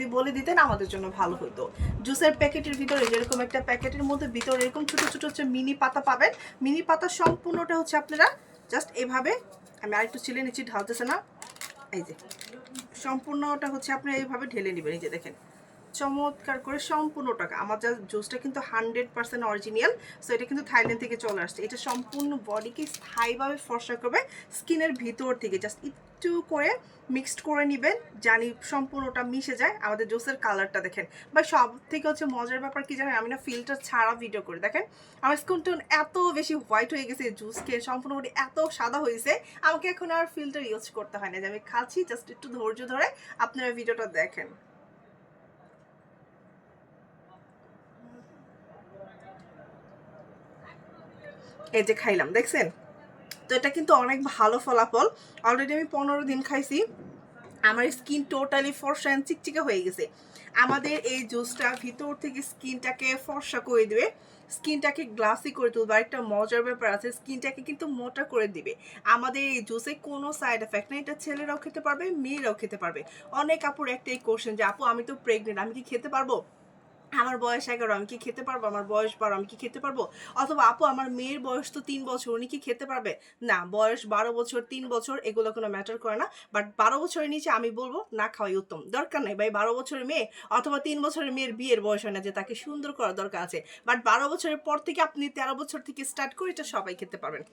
যদি বলে দিতেন আমাদের জন্য ভালো হতো। জুসের প্যাকেটের ভিতরে যেরকম একটা প্যাকেটের মধ্যে ভিতরে এরকম ছোটো ছোটো হচ্ছে মিনি পাতা পাবেন। মিনি পাতা সম্পূর্ণটা হচ্ছে আপনারা জাস্ট এভাবে, আমি আরেকটু ছিলে নিচ্ছি, ঢালতেছে না। এই যে, সম্পূর্ণটা হচ্ছে আপনি এইভাবে ঢেলে নেবেন, এই যে দেখেন। চমৎকার করে সম্পূর্ণ টাকা। আমার যা জুসটা কিন্তু হান্ড্রেড পার্সেন্ট অরিজিনাল সো এটা কিন্তু থাইল্যান্ড থেকে চলে আসছে। এটা সম্পূর্ণ বডিকে স্থায়ীভাবে ফর্সা করবে, স্কিনের ভিতর থেকে। জাস্ট একটু করে মিক্সড করে নেবেন, জানি সম্পূর্ণটা মিশে যায়। আমাদের জুসের কালারটা দেখেন। বা সব থেকে হচ্ছে মজার ব্যাপার কি জানেন? আমি না ফিল্টার ছাড়া ভিডিও করে। দেখেন, আমার স্কিন টোন এত বেশি হোয়াইট হয়ে গেছে, জুস খেয়ে সম্পূর্ণ body এত সাদা হয়েছে, আমাকে এখন আর ফিল্টার ইউজ করতে হয় না। যে আমি খাচ্ছি জাস্ট একটু ধৈর্য ধরে আপনারা ভিডিওটা দেখেন। এই যে খাইলাম, দেখছেন? তো এটা কিন্তু অনেক ভালো ফলাফল। অলরেডি আমি পনেরো দিন খাইছি। আমার স্কিন টোটালি ফর্সা and চিকচিকা হয়ে গেছে। আমাদের এই জুসটা ভিতর থেকে স্কিনটাকে ফর্সা করে দেবে। স্কিনটাকে গ্লাসি করে তুলবে। একটা মজার ব্যাপার আছে স্কিনটাকে কিন্তু মোটা করে দিবে। আমাদের এই জুসে কোনো সাইড এফেক্ট নেই। এটা ছেলেরাও খেতে পারবে, মেয়েরাও খেতে পারবে। অনেক আপুর একটাই কোশ্চেন যে, আপু, আমি তো প্রেগনেন্ট আমি কি খেতে পারব? আমার বয়স এগারো, আমি কি খেতে পারব? আমার বয়স বারো, আমি কি খেতে পারব? অথবা, আপু, আমার মেয়ের বয়স তো তিন বছর, উনি কি খেতে পারবে? না, বয়স বারো বছর, তিন বছর, এগুলো কোনো ম্যাটার করে না। বাট বারো বছরের নিচে আমি বলব, না খাওয়াই উত্তম। দরকার নেই ভাই, বারো বছরের মেয়ে অথবা তিন বছরের মেয়ের বিয়ের বয়স হয় না যে তাকে সুন্দর করার দরকার আছে। বাট বারো বছরের পর থেকে আপনি তেরো বছর থেকে স্টার্ট করে এটা সবাই খেতে পারবেন।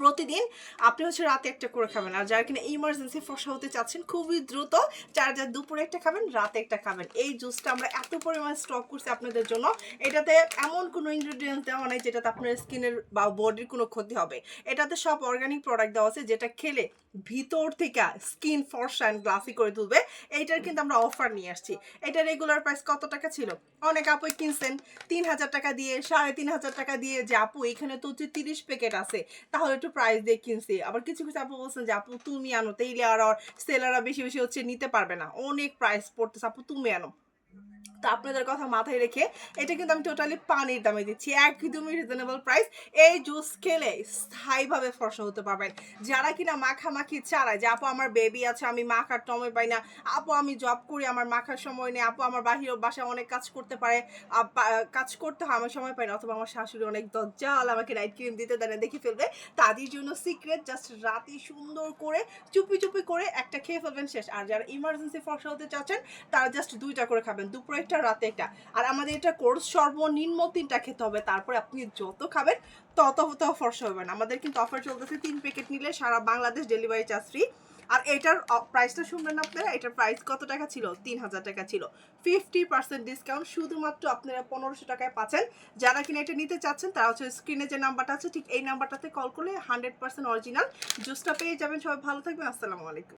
প্রতিদিন আপনি হচ্ছে রাতে একটা করে খাবেন। আর যারা কিনা ইমার্জেন্সি ফসা হতে চাচ্ছেন, খুবই দ্রুত চার যার দুপুরে একটা খাবেন, রাতে একটা খাবেন। এই জুসটা আমরা এত পরিমাণ স্টক করছি আপনাদের জন্য। এটাতে এমন কোনো ইনগ্রিডিয়েন্টস দেওয়া নেই যেটাতে আপনার স্কিনের বা বডির কোনো ক্ষতি হবে। এটাতে সব অর্গানিক প্রোডাক্ট দেওয়া আছে যেটা খেলে ভিতর থেকে স্কিন ফর্সা অ্যান্ড গ্লাসি করে তুলবে। এইটার কিন্তু আমরা অফার নিয়ে আসছি। এটা রেগুলার প্রাইস কত টাকা ছিল? অনেক আপুই কিনছেন, তিন হাজার টাকা দিয়ে, সাড়ে তিন হাজার টাকা দিয়ে যে আপু এখানে তো হচ্ছে তিরিশ প্যাকেট আছে। তাহলে একটু প্রাইস দিয়ে কিনছি। আবার কিছু কিছু আপু বলছেন যে, আপু, তুমি আনো, তাইলে আর সেলাররা বেশি বেশি হচ্ছে, নিতে পারবে না। অনেক প্রাইস পড়তেছে, আপু, তুমি আনো। তো আপনাদের কথা মাথায় রেখে এটা কিন্তু আমি টোটালি পানির দামে দিচ্ছি। একদমই রিজনেবল প্রাইস এই জুস খেলে স্থায়ীভাবে ফর্সা হতে পারবেন। যারা কিনা মাখামাখি চালায় যে, আপু, আমার বেবি আছে, আমি মাখার টমে পাই না। আপু, আমি জব করি, আমার মাখার সময় নেই। আপু, আমার বাহির বাসায় অনেক কাজ করতে পারে। কাজ করতে হয়, আমার সময় পাই না। অথবা আমার শাশুড়ি অনেক দজ্জাল, আমাকে নাইট ক্রিম দিতে দেয় না, দেখে ফেলবে। তাদের জন্য সিক্রেট জাস্ট রাতে সুন্দর করে, চুপি চুপি করে একটা খেয়ে ফেলবেন শেষ। আর যারা ইমার্জেন্সি ফর্সা হতে চাচ্ছেন, তারা জাস্ট দুইটা করে খাবেন। দুপুরে একটা রাতে একটা। আর আমাদের এটা কোর্স সর্বনিম্ন তিনটা খেতে হবে, তারপরে আপনি যত খাবেন তত তত ফর্সা হবেন আমাদের কিন্তু অফার চলতেছে তিন প্যাকেট নিলে সারা বাংলাদেশ ডেলিভারি চার্জ ফ্রি আর এটার প্রাইসটা শুনবেন আপনারা, এটার প্রাইস কত টাকা ছিল? তিন হাজার টাকা ছিল। ফিফটি পার্সেন্ট ডিসকাউন্ট শুধুমাত্র আপনারা পনেরোশো টাকায় পাচ্ছেন। যারা কিনা এটা নিতে চাচ্ছেন, তারা হচ্ছে স্ক্রিনে যে নাম্বারটা আছে, ঠিক এই নাম্বারটাতে কল করলে হান্ড্রেড পার্সেন্ট অরিজিনাল জুসটা পেয়ে যাবেন। সবাই ভালো থাকবেন। আসসালামু আলাইকুম।